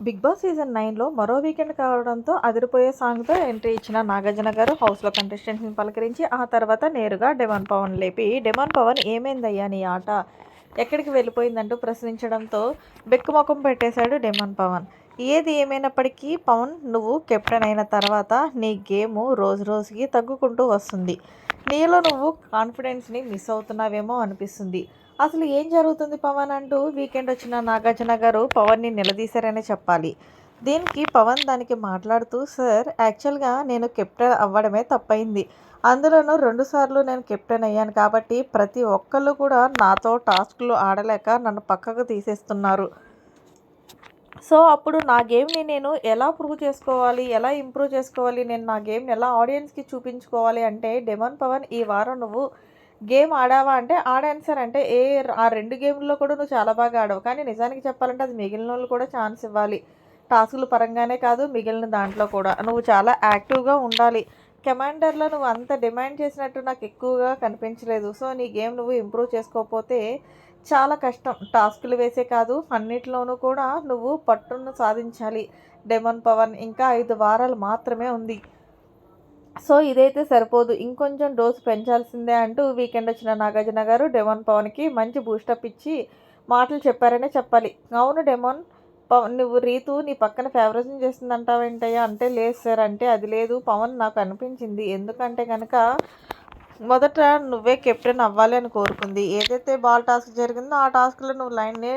Big boss season నైన్లో మరో weekend కావడంతో అదిరిపోయే సాంగ్తో ఎంట్రీ ఇచ్చిన నాగార్జున గారు హౌస్లో కంటెస్టెంట్స్ని పలకరించి ఆ తర్వాత నేరుగా డెమాన్ పవన్ లేపి డెమాన్ పవన్ ఏమైందయ్యా నీ ఆట? ఎక్కడికి వెళ్ళిపోయిందంటూ ప్రశ్నించడంతో బెక్కుముఖం పెట్టేశాడు డెమాన్ పవన్. ఏది ఏమైనప్పటికీ పవన్ నువ్వు కెప్టెన్ అయిన తర్వాత నీ గేమ్ రోజు రోజుకి తగ్గుకుంటూ వస్తుంది. నీలో నువ్వు కాన్ఫిడెన్స్ని మిస్ అవుతున్నావేమో అనిపిస్తుంది. అసలు ఏం జరుగుతుంది పవన్ అంటూ వీకెండ్ వచ్చిన నాగార్జున గారు పవన్ని నిలదీశారనే చెప్పాలి. దీనికి పవన్ దానికి మాట్లాడుతూ సార్ యాక్చువల్గా నేను కెప్టెన్ అవ్వడమే తప్పైంది. అందులోనూ రెండుసార్లు నేను కెప్టెన్ అయ్యాను కాబట్టి ప్రతి ఒక్కళ్ళు కూడా నాతో టాస్క్లు ఆడలేక నన్ను పక్కకు తీసేస్తున్నారు. సో అప్పుడు నా గేమ్ని నేను ఎలా ప్రూవ్ చేసుకోవాలి ఎలా ఇంప్రూవ్ చేసుకోవాలి నేను నా గేమ్ని ఎలా ఆడియన్స్కి చూపించుకోవాలి అంటే డెమన్ పవన్ ఈ వారం నువ్వు గేమ్ ఆడావా అంటే ఆడాను సార్ అంటే ఏ ఆ రెండు గేమ్లో కూడా నువ్వు చాలా బాగా ఆడావు. కానీ నిజానికి చెప్పాలంటే అది మిగిలిన వాళ్ళు కూడా ఛాన్స్ ఇవ్వాలి. టాస్కుల పరంగానే కాదు మిగిలిన దాంట్లో కూడా. నువ్వు చాలా యాక్టివ్గా ఉండాలి. కమాండర్లో నువ్వు అంత డిమాండ్ చేసినట్టు నాకు ఎక్కువగా కనిపించలేదు. సో నీ గేమ్ నువ్వు ఇంప్రూవ్ చేసుకోకపోతే చాలా కష్టం. టాస్కులు వేసే కాదు అన్నిటిలోనూ కూడా నువ్వు పట్టును సాధించాలి. డెమన్ పవన్ ఇంకా ఐదు వారాలు మాత్రమే ఉంది. సో ఇదైతే సరిపోదు. ఇంకొంచెం డోసు పెంచాల్సిందే అంటూ వీకెండ్ వచ్చిన నాగార్జున గారు డెమోన్ పవన్కి మంచి బూస్టప్ ఇచ్చి మాటలు చెప్పారనే చెప్పాలి. అవును డెమోన్ పవన్ నువ్వు రీతు నీ పక్కన ఫేవరిజం చేస్తుంది అంటావేంటయ్యా అంటే లేదు సార్ అంటే అది లేదు. పవన్ నాకు అనిపించింది. ఎందుకంటే కనుక మొదట నువ్వే కెప్టెన్ అవ్వాలి అని కోరుకుంది. ఏదైతే బాల్ టాస్క్ జరిగిందో ఆ టాస్క్లో నువ్వు లైన్ని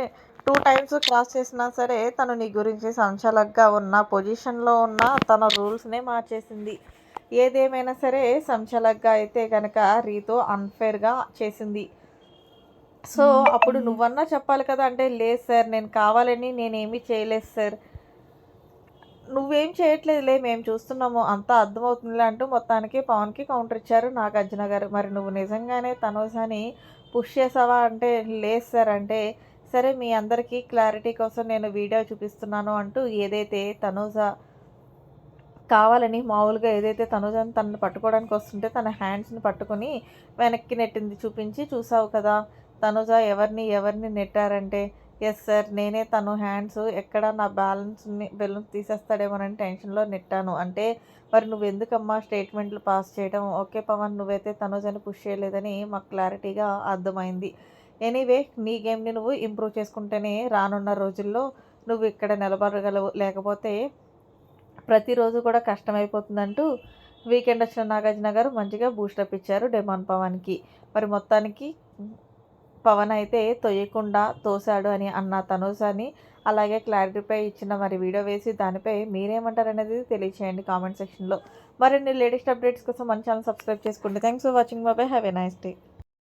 టూ టైమ్స్ క్రాస్ చేసినా సరే తను నీ గురించి సంచలగ్గా ఉన్న పొజిషన్లో ఉన్న తన రూల్స్నే మార్చేసింది. ఏదేమైనా సరే సంచలగ్గా అయితే కనుక రీతో అన్ఫేర్గా చేసింది. సో అప్పుడు నువ్వన్నా చెప్పాలి కదా అంటే లేదు సార్ నేను కావాలని నేనేమీ చేయలేదు సార్. నువ్వేం చేయట్లేదులే మేము చూస్తున్నాము అంతా అర్థమవుతుందిలే అంటూ మొత్తానికి పవన్కి కౌంటర్ ఇచ్చారు నాగార్జున గారు. మరి నువ్వు నిజంగానే తనోజాని పుష్ చేసావా అంటే లేదు సార్ అంటే సరే మీ అందరికీ క్లారిటీ కోసం నేను వీడియో చూపిస్తున్నాను అంటూ ఏదైతే తనూజా కావాలని మామూలుగా ఏదైతే తనుజని తనని పట్టుకోవడానికి వస్తుంటే తన హ్యాండ్స్ని పట్టుకొని వెనక్కి నెట్టింది చూపించి చూసావు కదా తనుజ ఎవరిని ఎవరిని నెట్టారంటే ఎస్ సార్ నేనే తను హ్యాండ్స్ ఎక్కడ నా బ్యాలెన్స్ని బెలూన్స్ తీసేస్తాడేమోనని టెన్షన్లో నెట్టాను. అంటే మరి నువ్వు ఎందుకమ్మా స్టేట్మెంట్లు పాస్ చేయడం ఓకే పవన్ నువ్వైతే తనుజని పుష్ చేయలేదని మాకు క్లారిటీగా అర్థమైంది. ఎనీవే నీ గేమ్ని నువ్వు ఇంప్రూవ్ చేసుకుంటేనే రానున్న రోజుల్లో నువ్వు ఇక్కడ నిలబడగలవు. లేకపోతే ప్రతిరోజు కూడా కష్టమైపోతుందంటూ వీకెండ్ వచ్చిన నాగార్జున గారు మంచిగా బూస్టప్ ఇచ్చారు డెమాన్ పవన్కి. మరి మొత్తానికి పవన్ అయితే తొయ్యకుండా తోశాడు అని అన్న అని అలాగే క్లారిటీపై ఇచ్చిన మరి వీడియో వేసి దానిపై మీరేమంటారు అనేది తెలియచేయండి కామెంట్ సెక్షన్లో మరిన్ని లేటెస్ట్ అప్డేట్స్ కోసం మన ఛానల్ సబ్స్క్రైబ్ చేసుకోండి థ్యాంక్స్ ఫర్ వాచింగ్ బాబాయ్ హ్యావ్ ఎ నైస్ డే